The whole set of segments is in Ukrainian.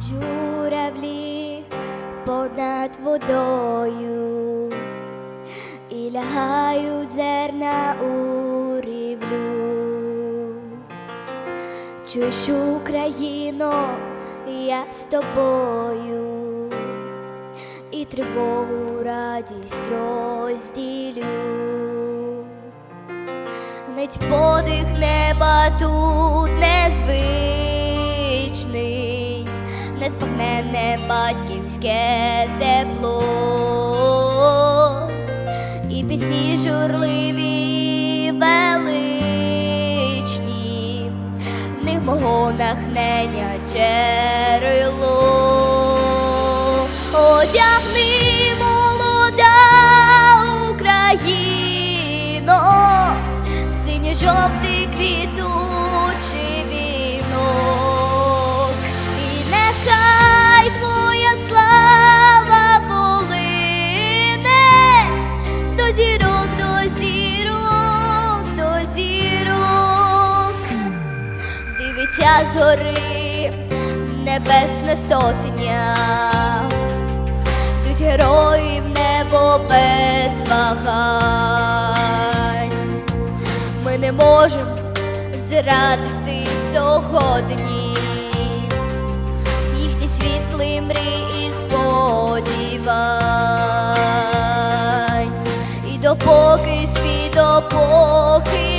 журавлі понад водою і лягають зерна у рівлю. Чуєш, Україно, я з тобою і тривогу радість розділю. Гнить подих неба тут незвичний, неспагнене батьківське тепло, і пісні журливі величні, в них мого нахнення джерело. Одягни дивиться з гори небесна сотня. Тут герої в небо без вагань. Ми не можемо зрадити сьогодні їхні світлі мрії і сподівань. І допоки світ, допоки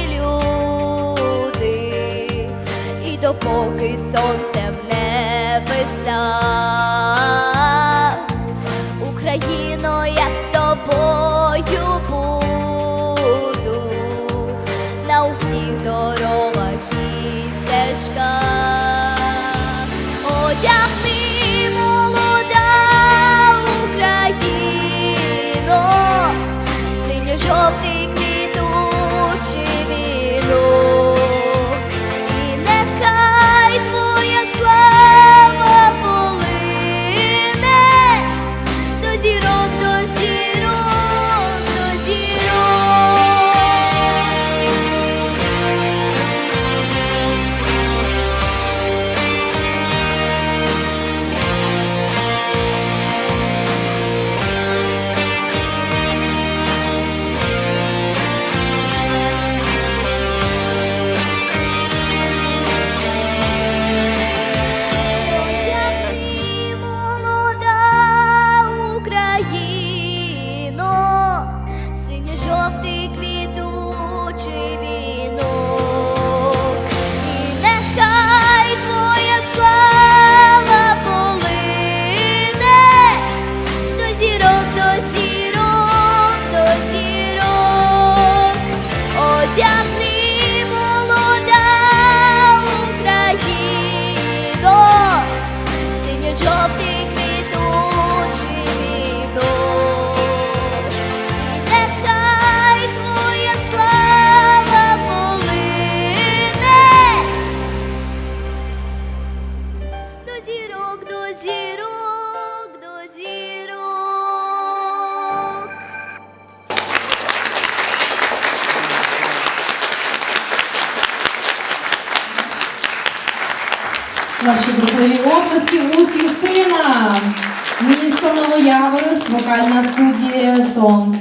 допоки сонце в небесах, Україно, я з тобою синьо-жовтий квітучий вінок, і нехай твоя слава полине. До зірок, до зірок, Ваші бурхливі обласки Ус Юстина, місто Новояворськ, вокальна студія Сон.